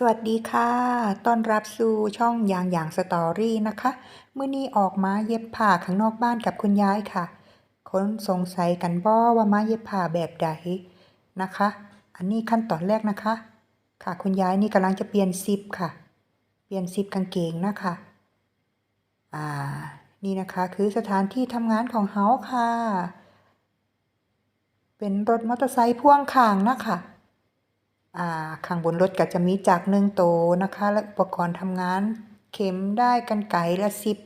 สวัสดีค่ะ ต้อนรับสู่ช่องยางอย่างสตอรี่นะคะเมื่อนี้ออกมาเย็บผ้าข้างนอกบ้านกับคุณยายค่ะ คนสงสัยกันบ่ว่ามาเย็บผ้าแบบใดนะคะ อันนี้ขั้นตอนแรกนะคะ ค่ะคุณยายนี่กำลังจะเปลี่ยนซิปค่ะ เปลี่ยนซิปกางเกงนะคะ อ่า นี่นะคะคือสถานที่ทำงานของเฮาค่ะ เป็นรถมอเตอร์ไซค์พ่วงข้างนะคะ ข้างบนรถก็จะมีจักรหนึ่งโตนะคะ และอุปกรณ์ทำงานเข็มได้กันไกและซิป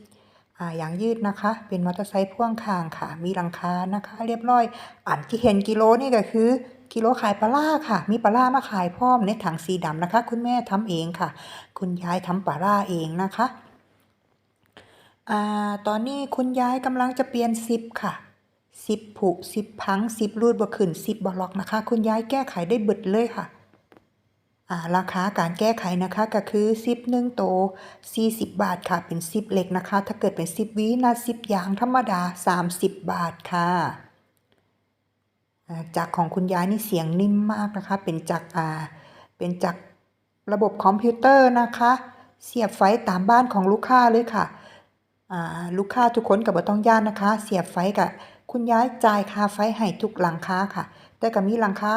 อ่าย่างยืดนะคะ เป็นมอเตอร์ไซค์พ่วงข้างค่ะ มีหลังคานะคะ เรียบร้อย อันที่เห็นกิโลนี่ก็คือ กิโลขายปลาล่าค่ะ มีปลาล่ามาขายพร้อมในถังสีดำนะคะ คุณแม่ทำเองค่ะ คุณยายทำปลาล่าเองนะคะอ่าตอนนี้คุณยายกำลังจะเปลี่ยนซิปค่ะซิปผุซิปพังซิปรูดบ่ขึ้นซิปบล็อกนะคะ คุณยายแก้ไขได้บิดเลยค่ะ ราคาการแก้ไขนะคะก็คือซิปหนึ่งโต 40 บาทค่ะ เป็นซิปเล็กนะคะ ถ้าเกิดเป็นซิปวีนะซิปยางธรรมดา 30 บาทค่ะอ่าจักรของคุณยายนี่เสียงนิ่มมากนะคะ เป็นจักรอ่าเป็นจักระบบคอมพิวเตอร์นะคะ เสียบไฟตามบ้านของลูกค้าเลยค่ะอ่าลูกค้าทุกคนกับบต้องย่านนะคะ เสียบไฟกับคุณยายจ่ายค่าไฟให้ทุกหลังค้าค่ะ แต่ก็มีหลังค้า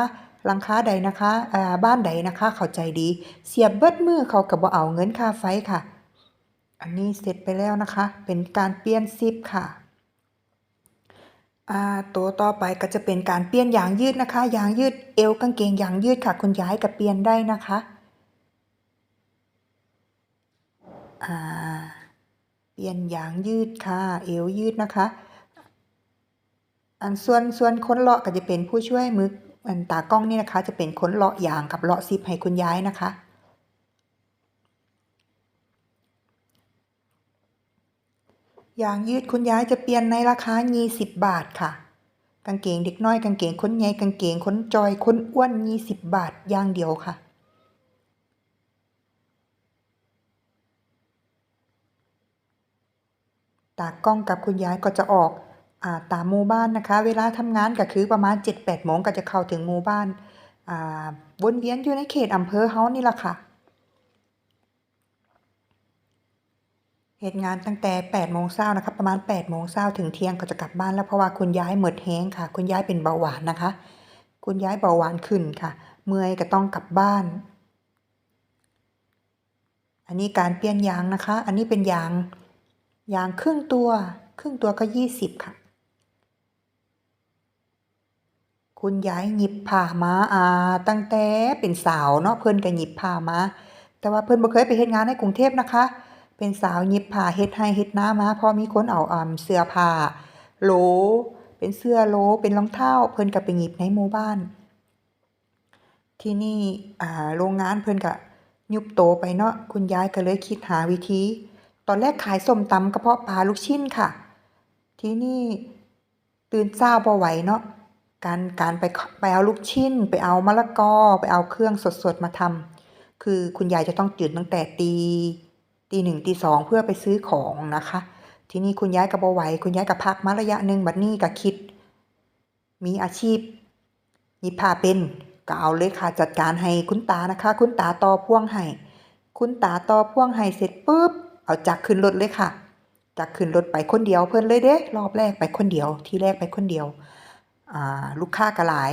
หลังคาใดนะคะอ่าบ้านใดนะคะเข้าใจดี เสียบเบิดมือเขากับบ่เอาเงินค่าไฟค่ะ อันนี้เสร็จไปแล้วนะคะ เป็นการเปลี่ยนซิปค่ะตัวต่อไปก็จะเป็นการเปลี่ยนยางยืดนะคะยางยืดเอวกางเกงยางยืดค่ะ คุณยายก็เปลี่ยนได้นะคะเปลี่ยนยางยืดค่ะ เอวยืดนะคะ อันส่วนส่วนคนเลาะก็จะเป็นผู้ช่วยมือ อันตากล้องนี่นะคะ จะเป็นคนเลาะยางกับเลาะซิปให้คุณย้ายนะคะ ยางยืดคุณย้ายจะเปลี่ยนในราคา 20 บาทค่ะ กางเกงเด็กน้อยกางเกงค้นใหญ่กางเกงค้นจอยค้นอ้วน 20 บาทยางเดียวค่ะตากล้องกับคุณยายก็จะออก ตามหมู่บ้านนะคะ เวลาทำงานก็คือประมาณ 7-8โมงก็จะเข้าถึงหมู่บ้านอ่าวนเวียนอยู่ในเขตอำเภอเฮานี่ล่ะค่ะเหตุงานตั้งแต่8โมงเช้านะคะประมาณ8โมงเช้าถึงเที่ยงก็จะกลับบ้านแล้วเพราะว่าคุณยายหมดแห้งค่ะ คุณยายเป็นเบาหวานนะคะ คุณยายเบาหวานขึ้นค่ะ เมื่อยก็ต้องกลับบ้าน อันนี้การเปลี่ยนยางนะคะ อันนี้เป็นยางยางครึ่งตัว ครึ่งตัวก็ 20 ค่ะ คุณยายหยิบผ้ามาอ่า ตั้งแต่เป็นสาวเนาะเพิ่นก็หยิบผ้ามา แต่ว่าเพิ่นบ่เคยไปเฮ็ดงานในกรุงเทพนะคะ เป็นสาวหยิบผ้าเฮ็ดไร่เฮ็ดน้ามาพอมีคนเอาอ่าเสื้อผ้าโหลเป็นเสื้อโหลเป็นรองเท้าเพิ่นก็ไปหยิบในหมู่บ้าน ที่นี่อ่าโรงงานเพิ่นก็ยุบโตไปเนาะคุณยายก็เลยคิดหาวิธี ตอนแรกขายส้มตำกระเพาะปลาลูกชิ้นค่ะ ที่นี่ตื่นเช้าบ่ไหวเนาะ การการไปไปเอาลูกชิ้น ไปเอามะละกอไปเอาเครื่องสดๆมาทำคือคุณยายจะต้องตื่นตั้งแต่ตีตีหนึ่งตีสองเพื่อไปซื้อของนะคะ ทีนี่คุณยายก็บ่ไหวคุณยายก็พักมาระยะหนึ่งบัดนี้ก็คิด มีอาชีพหยิบผ้าเป็นก็เอาเลยค่ะจัดการให้คุณตานะคะ คุณตาต่อพ่วงให้คุณตาต่อพ่วงให้เสร็จปุ๊บเอาจักรขึ้นรถเลยค่ะจักรขึ้นรถไปคนเดียวเพิ่อนเลยเด้รอบแรกไปคนเดียว ที่แรกไปคนเดียว ลูกค้าก็หลาย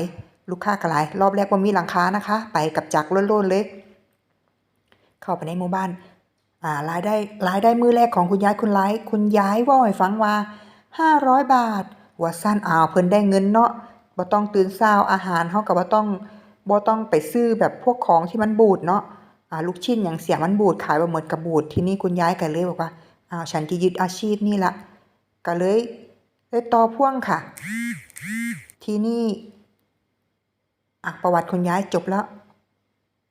ลูกค้าก็หลาย รอบแรกบ่ามีหลังค้านะคะ ไปกับจักรล้นๆเลย เข้าไปในหมู่บ้านรายได้รายได้มือแรกของคุณยายคุณไลคุณยายว้าให้ฟังว่า 500 บาทว่าซั่นอ้าวเพิ่นได้เงินเนาะบ่ต้องตื่นเช้าอาหารเฮาก็บ่ต้องบ่ต้องไปซื้อแบบพวกของที่มันบูดเนาะอ่าลูกชิ้นหยังเสียมันบูดขายบ่หมดก็บูดทีนี้คุณยายก็เลยบอกว่าอ้าวฉันจะยึดอาชีพนี่ละก็เลยเลยต่อพ่วงค่ะ ทีนี้อะประวัติคุณยายจบแล้ว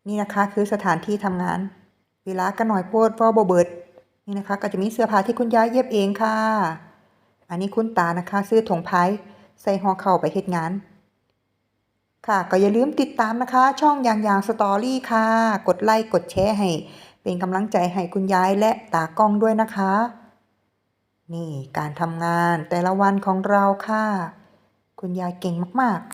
นี่นะคะคือสถานที่ทำงาน เวลาก็หน่อยโพดเว้าบ่เบิร์ดนี่นะคะ ก็จะมีเสื้อผ้าที่คุณย้ายเย็บเองค่ะ อันนี้คุณตานะคะ ซื้อถุงพายใส่ห่อเข้าไปเฮ็ดงาน ค่ะ ก็อย่าลืมติดตามนะคะ ช่องยางยางสตอรี่ค่ะ กดไลค์กดแชร์ให้ เป็นกำลังใจให้คุณย้ายและตากล้องด้วยนะคะ นี่การทำงานแต่ละวันของเราค่ะ คุณยายเก่งมาก ๆ